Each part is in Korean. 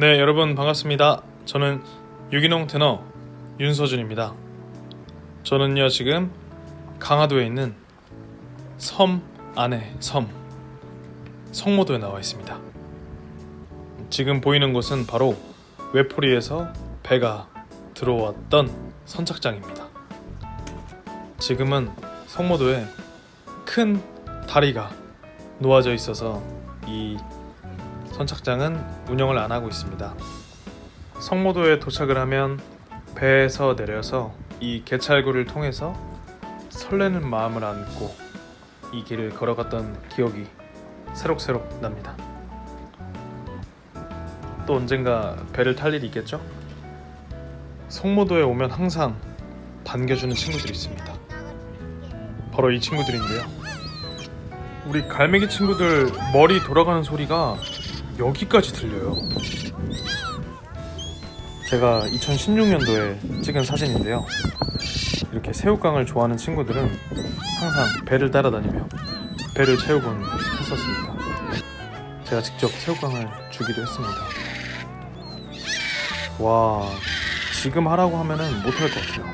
네, 여러분 반갑습니다. 저는 유기농 테너 윤서준입니다. 저는요 지금 강화도에 있는 섬 안에 섬 성모도에 나와 있습니다. 지금 보이는 곳은 바로 외포리에서 배가 들어왔던 선착장입니다. 지금은 성모도에 큰 다리가 놓아져 있어서 이 선착장은 운영을 안 하고 있습니다. 성모도에 도착을 하면 배에서 내려서 이 개찰구를 통해서 설레는 마음을 안고 이 길을 걸어갔던 기억이 새록새록 납니다. 또 언젠가 배를 탈 일이 있겠죠? 성모도에 오면 항상 반겨주는 친구들이 있습니다. 바로 이 친구들인데요. 우리 갈매기 친구들 머리 돌아가는 소리가 여기까지 들려요. 제가 2016년도에 찍은 사진인데요. 이렇게 새우깡을 좋아하는 친구들은 항상 배를 따라다니며 배를 채우곤 했었습니다. 제가 직접 새우깡을 주기도 했습니다. 와, 지금 하라고 하면은 못할 것 같아요.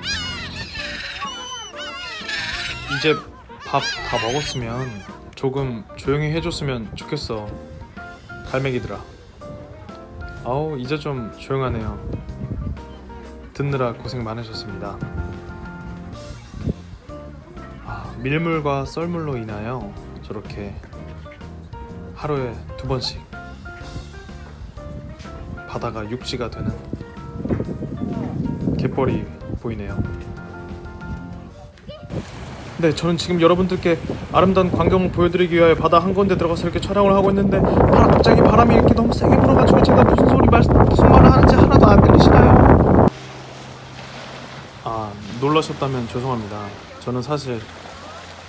이제 밥 다 먹었으면 조금 조용히 해줬으면 좋겠어. 갈매기들아. 아우 이제 좀 조용하네요. 듣느라 고생 많으셨습니다. 아, 밀물과 썰물로 인하여 저렇게 하루에 두 번씩 바다가 육지가 되는 갯벌이 보이네요. 네, 저는 지금 여러분들께 아름다운 광경을 보여드리기 위하여 바다 한 건데 들어가서 이렇게 촬영을 하고 있는데 바람 갑자기 바람이 이렇게 너무 세게 불어가지고 제가 무슨 소리 말 무슨 말을 하는지 하나도 안 들리시나요? 아 놀라셨다면 죄송합니다. 저는 사실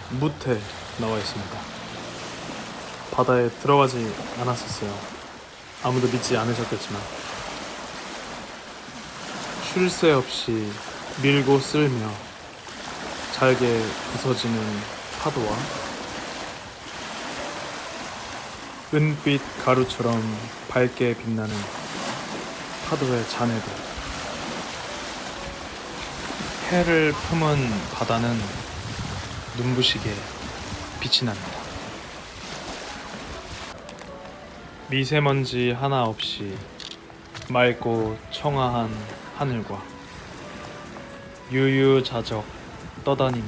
무태 나와 있습니다. 바다에 들어가지 않았었어요. 아무도 믿지 않으셨겠지만 쉴새 없이 밀고 쓸며 잘게 부서지는 파도와 은빛 가루처럼 밝게 빛나는 파도의 잔해들 해를 품은 바다는 눈부시게 빛이 납니다. 미세먼지 하나 없이 맑고 청아한 하늘과 유유자적 떠다니는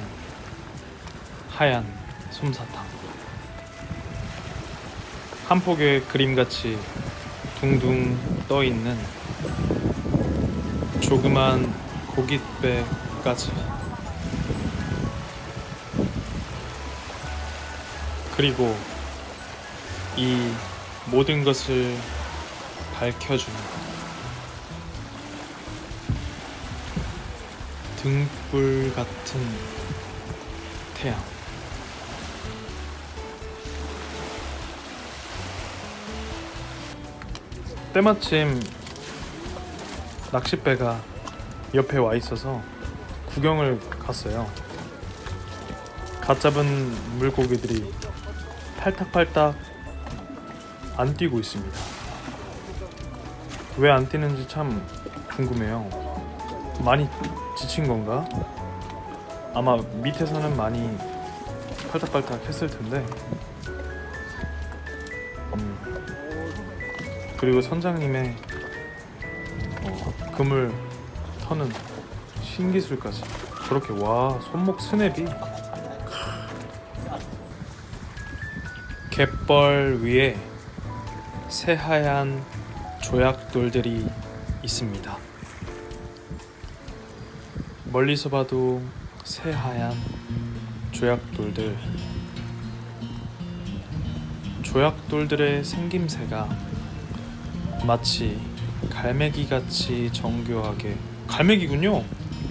하얀 솜사탕. 한 폭의 그림같이 둥둥 떠 있는 조그만 고깃배까지. 그리고 이 모든 것을 밝혀주는 등불 같은 태양. 때마침 낚싯배가 옆에 와 있어서 구경을 갔어요. 갓 잡은 물고기들이 팔딱팔딱 안 뛰고 있습니다. 왜 안 뛰는지 참 궁금해요. 많이 지친 건가? 아마 밑에서는 많이 팔딱팔딱 했을 텐데. 음, 그리고 선장님의 어, 그물 터는 신기술까지 저렇게 와 손목 스냅이 갯벌 위에 새하얀 조약돌들이 있습니다. 멀리서 봐도 새하얀 조약돌들. 조약돌들의 생김새가 마치 갈매기 같이 정교하게 갈매기군요.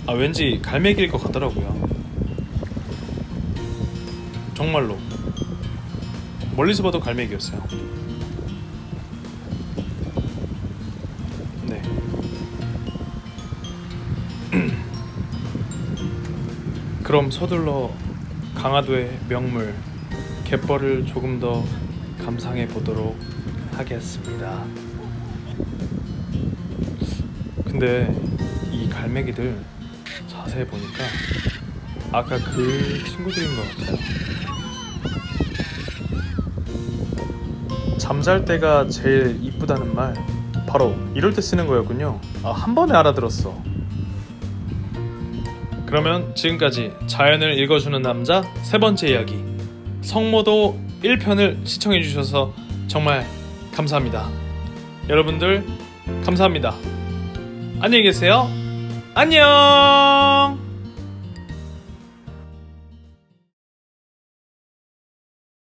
아 왠지 갈매기일 것 같더라고요. 정말로 멀리서 봐도 갈매기였어요. 그럼 서둘러 강화도의 명물 갯벌을 조금 더 감상해 보도록 하겠습니다. 근데 이 갈매기들 자세히 보니까 아까 그 친구들인 것 같아요. 잠잘 때가 제일 이쁘다는 말 바로 이럴 때 쓰는 거였군요. 아, 한 번에 알아들었어. 그러면 지금까지 자연을 읽어주는 남자 세 번째 이야기 성모도 1편을 시청해 주셔서 정말 감사합니다. 여러분들 감사합니다. 안녕히 계세요. 안녕.